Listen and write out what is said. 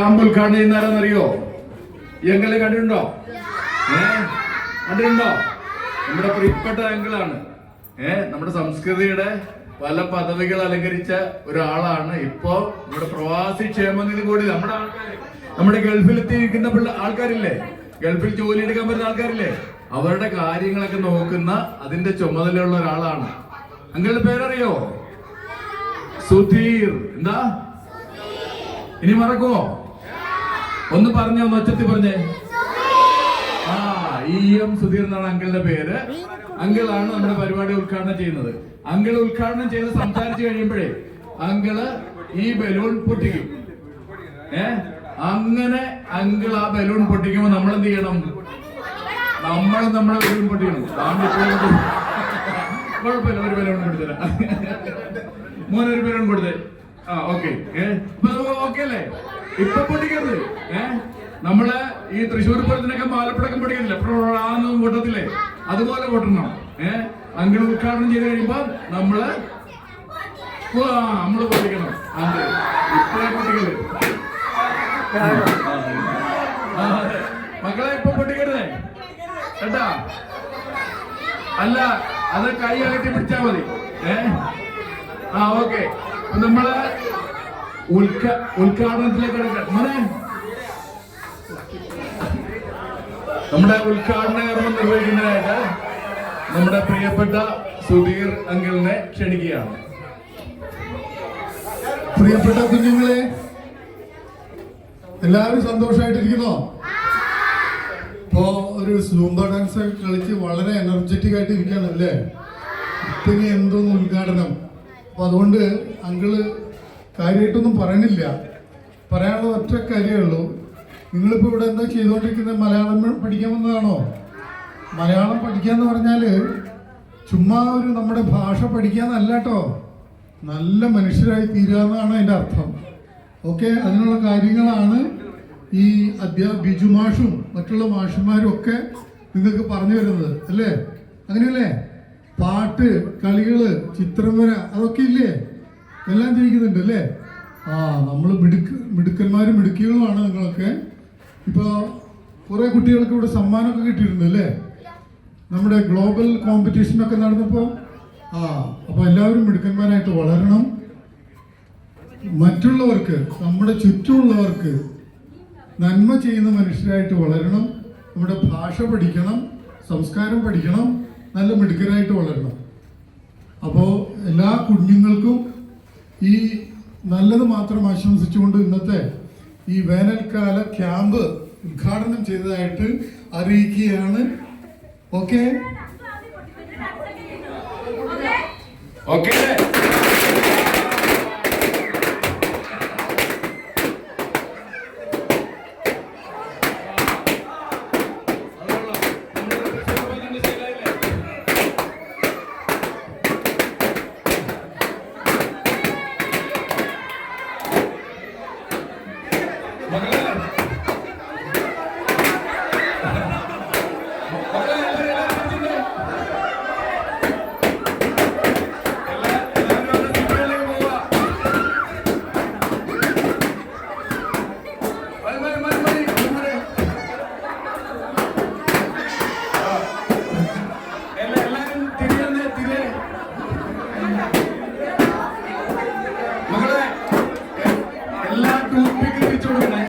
Camp ഉദ്ഘാടനം ചെയ്യുന്നാരെന്നറിയോ എങ്കിൽ കണ്ടിട്ടുണ്ടോ? ഏ? കണ്ടിട്ടുണ്ടോ? നമ്മുടെ പ്രിയപ്പെട്ട എങ്കിലാണ് ഏ? നമ്മുടെ സംസ്കൃതിയുടെ പല പദവികൾ അലങ്കരിച്ച ഒരാളാണ്. ഇപ്പോ നമ്മുടെ പ്രവാസി ക്ഷേമനിധി കൂടി നമ്മുടെ ആൾക്കാർ നമ്മുടെ ഗൾഫിലെത്തിയിരിക്കുന്ന പിള്ള ആൾക്കാരില്ലേ? ഗൾഫിൽ ജോലി എടുക്കാൻ പറ്റുന്ന ആൾക്കാരില്ലേ? അവരുടെ കാര്യങ്ങളൊക്കെ നോക്കുന്ന അതിന്റെ ചുമതലയുള്ള ഒരാളാണ്. അങ്ങനെ പേരറിയോ? സുധീർ. എന്താ? ഇനി മറക്കുമോ? ഒന്ന് പറഞ്ഞേ ഒന്ന് ഒച്ചത്തി പറഞ്ഞേ. ആ ഇ എം സുധീർ എന്നാണ് അങ്കിളിന്റെ പേര്. അങ്കിളാണ് നമ്മുടെ പരിപാടി ഉദ്ഘാടനം ചെയ്യുന്നത്. അങ്കിൾ ഉദ്ഘാടനം ചെയ്ത് സംസാരിച്ചു കഴിയുമ്പോഴേ അങ്കിൾ ഈ ബലൂൺ പൊട്ടിക്കും. ഏ? അങ്ങനെ അങ്കിൾ ആ ബലൂൺ പൊട്ടിക്കുമ്പോ നമ്മൾ എന്ത് ചെയ്യണം? നമ്മൾ നമ്മളെ ബലൂൺ പൊട്ടിക്കണം. കുഴപ്പമില്ല ഒരു ബലൂൺ കൊടുത്തരാ. മോനൊരു ബലൂൺ കൊടുത്തേ. ആ ഓക്കെ. ഓക്കെ അല്ലേ ഇപ്പൊ പൊട്ടിക്കരുത്. ഏഹ് നമ്മൾ ഈ തൃശ്ശൂർ പൂരത്തിനൊക്കെ മാലപ്പടക്കം പൊട്ടിക്കുന്നില്ല ആന്നും പൊട്ടത്തില്ലേ അതുപോലെ പൊട്ടണം. ഏഹ് അങ്ങനെ ഉദ്ഘാടനം ചെയ്ത് കഴിയുമ്പോ നമ്മൾ നമ്മൾ പൊട്ടിക്കണം. അതെ. ഇപ്പഴേ പൊട്ടിക്കൽ ആ, മക്കളെ ഇപ്പൊ പൊട്ടിക്കരുതേ? കേട്ടാ? അല്ല അത് കൈ അകറ്റി പിടിച്ചാ മതി. ഏ? ആ ഓക്കെ. നമ്മൾ ഉദ്ഘാടനത്തിലേക്ക് നമ്മുടെ ഉദ്ഘാടന കർമ്മം നിർവഹിക്കുന്നതിനായിട്ട് നമ്മുടെ പ്രിയപ്പെട്ട സുധീർ അങ്കിളിനെ ക്ഷണിക്കുകയാണ്. പ്രിയപ്പെട്ട കുഞ്ഞുങ്ങളെ എല്ലാവരും സന്തോഷമായിട്ടിരിക്കുന്നോ? ഇപ്പോ ഒരു സൂംബ ഡാൻസ് കളിച്ച് വളരെ എനർജറ്റിക് ആയിട്ട് ഇരിക്കുകയാണ് അല്ലേ? ഇപ്പിനി എന്തോന്ന് ഉദ്ഘാടനം അപ്പൊ അതുകൊണ്ട് അങ്കിൾ കാര്യമായിട്ടൊന്നും പറയണില്ല. പറയാനുള്ള ഒറ്റ കാര്യമേ ഉള്ളൂ. നിങ്ങളിപ്പോൾ ഇവിടെ എന്താ ചെയ്തുകൊണ്ടിരിക്കുന്നത് മലയാളം പഠിക്കാൻ വന്നതാണോ? മലയാളം എന്ന് പറഞ്ഞാൽ ചുമ്മാ ഒരു നമ്മുടെ ഭാഷ പഠിക്കാന്നല്ല കേട്ടോ നല്ല മനുഷ്യരായി തീരുക എന്നാണ് അതിന്റെ അർത്ഥം. ഓക്കെ അതിനുള്ള കാര്യങ്ങളാണ് ഈ അധ്യാ ബിജു മാഷും മറ്റുള്ള മാഷുമാരും ഒക്കെ നിങ്ങൾക്ക് പറഞ്ഞു തരുന്നത്. അല്ലേ? അങ്ങനെയല്ലേ? പാട്ട് കളികൾ ചിത്രം വര അതൊക്കെ ഇല്ലേ? എല്ലാം ജയിക്കുന്നുണ്ട് അല്ലേ? ആ നമ്മൾ മിടുക്ക് മിടുക്കന്മാരും മിടുക്കികളുമാണ് നിങ്ങളൊക്കെ. ഇപ്പോൾ കുറേ കുട്ടികൾക്ക് ഇവിടെ സമ്മാനമൊക്കെ കിട്ടിയിട്ടുണ്ട് അല്ലേ? നമ്മുടെ ഗ്ലോബൽ കോമ്പറ്റീഷനൊക്കെ നടന്നപ്പോൾ ആ അപ്പോൾ എല്ലാവരും മിടുക്കന്മാരായിട്ട് വളരണം. മറ്റുള്ളവർക്ക് നമ്മുടെ ചുറ്റുമുള്ളവർക്ക് നന്മ ചെയ്യുന്ന മനുഷ്യരായിട്ട് വളരണം. നമ്മുടെ ഭാഷ പഠിക്കണം സംസ്കാരം പഠിക്കണം നല്ല മിടുക്കരായിട്ട് വളരണം. അപ്പോൾ എല്ലാ കുഞ്ഞുങ്ങൾക്കും ഈ നല്ലത് മാത്രം ആശംസിച്ചുകൊണ്ട് ഇന്നത്തെ ഈ വേനൽക്കാല ക്യാമ്പ് ഉദ്ഘാടനം ചെയ്തതായിട്ട് അറിയിക്കുകയാണ്. Okay okay